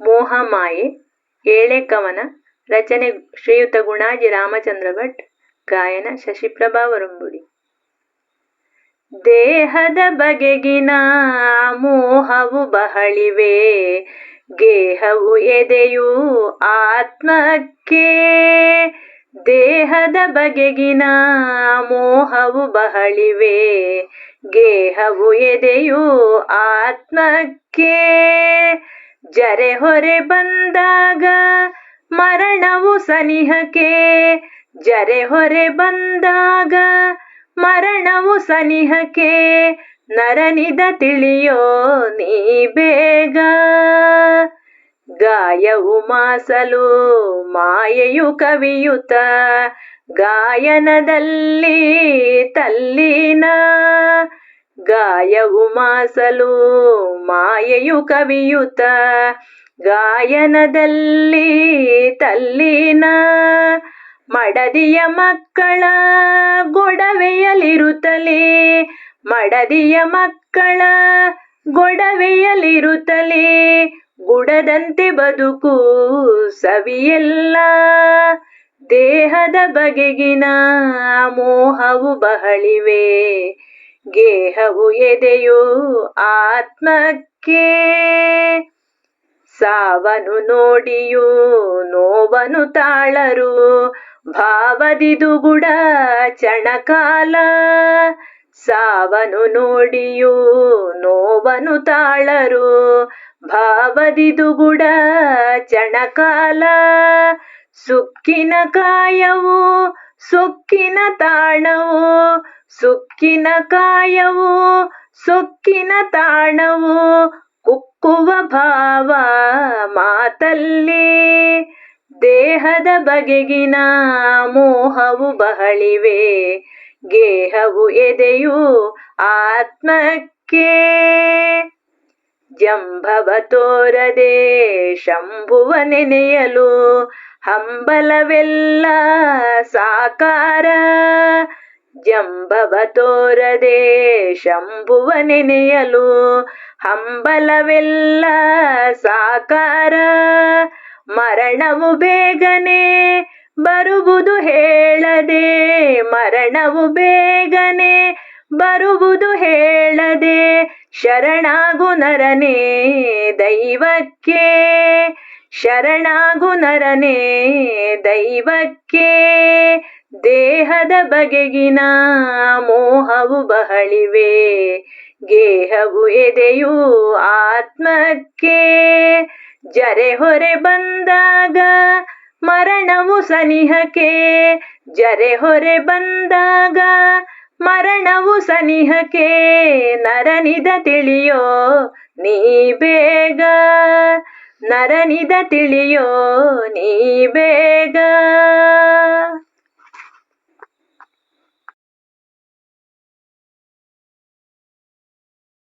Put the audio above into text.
ಮೋಹಮಾಯೆ ಏಳೆ ಕವನ ರಚನೆ ಶ್ರೀಯುತ ಗುಣಾಜಿ ರಾಮಚಂದ್ರ ಭಟ್, ಗಾಯನ ಶಶಿಪ್ರಭಾ ವರಂಬುಡಿ. ದೇಹದ ಬಗೆಗಿನ ಮೋಹವು ಬಹಳಿವೆ, ಗೇಹವು ಎದೆಯು ಆತ್ಮಕ್ಕೆ. ದೇಹದ ಬಗೆಗಿನ ಮೋಹವು ಬಹಳಿವೆ, ಗೇಹವು ಎದೆಯು ಆತ್ಮಕ್ಕೆ. ಜರೆ ಹೊರೆ ಬಂದಾಗ ಮರಣವು ಸನಿಹಕ್ಕೆ. ಜರೆ ಹೊರೆ ಬಂದಾಗ ಮರಣವು ಸನಿಹಕ್ಕೆ. ನರನಿದ ತಿಳಿಯೋ ನೀ ಬೇಗ. ಗಾಯವು ಮಾಸಲು ಮಾಯೆಯು ಕವಿಯುತ. ಗಾಯನದಲ್ಲಿ ತಲ್ಲಿನ ಗಾಯವು ಮಾಸಲು ಮಾಯೆಯು ಕವಿಯುತ, ಗಾಯನದಲ್ಲಿ ತಲ್ಲಿನ ಮಡದಿಯ ಮಕ್ಕಳ ಗೊಡವೆಯಲಿರುತ್ತಲೇ ಮಡದಿಯ ಮಕ್ಕಳ ಗೊಡವೆಯಲಿರುತ್ತಲೇ ಗುಡದಂತೆ ಬದುಕು ಸವಿಯೆಲ್ಲ, ದೇಹದ ಬಗೆಗಿನ ಮೋಹವು ಬಹಳಿವೆ. ಗೇಹವು ಎದೆಯು ಆತ್ಮಕ್ಕೆ ಸಾವನು ನೋಡಿಯೂ ನೋವನು ತಾಳರು ಭಾವದಿದುಗುಡ ಚಣಕಾಲ ಸಾವನು ನೋಡಿಯೂ ನೋವನು ತಾಳರು ಭಾವದಿದುಗುಡ ಚಣಕಾಲ ಸುಕ್ಕಿನ ಕಾಯವು ಸೊಕ್ಕಿನ ತಾಣವು, ಸುಕ್ಕಿನ ಕಾಯವು, ಸೊಕ್ಕಿನ ತಾಣವು, ಕುಕ್ಕುವ ಭಾವ ಮಾತಲ್ಲಿ. ದೇಹದ ಬಗೆಗಿನ ಮೋಹವು ಬಹಳಿವೆ, ಗೇಹವು ಎದೆಯು ಆತ್ಮಕ್ಕೆ. ಜಂಭವ ತೋರದೆ, ಶಂಭುವ ನೆನೆಯಲು ಹಂಬಲವೆಲ್ಲ ಸಾಕಾರ. ಜಂಬವ ತೋರದೆ ಶಂಭುವ ನೆನೆಯಲು ಹಂಬಲವೆಲ್ಲ ಸಾಕಾರ. ಮರಣವು ಬೇಗನೆ ಬರುವುದು ಹೇಳದೆ, ಮರಣವು ಬೇಗನೆ ಬರುವುದು ಹೇಳದೆ, ಶರಣಾಗು ನರನೇ ದೈವಕ್ಕೆ ಶರಣಾಗು ನರನೇ, ದೈವಕ್ಕೆ, ದೇಹದ ಬಗೆಗಿನ ಮೋಹವು ಬಹಳಿವೆ, ಗೇಹವು ಎದೆಯು ಆತ್ಮಕ್ಕೆ, ಜರೆ ಹೊರೆ ಬಂದಾಗ ಮರಣವು ಸನಿಹಕ್ಕೆ, ಜರೆ ಹೊರೆ ಬಂದಾಗ ಮರಣವು ಸನಿಹಕ್ಕೆ, ನರನಿದ ತಿಳಿಯೋ ನೀ ಬೇಗ ನರನಿದ ತಿಳಿಯೋ ನೀ ಬೇಗ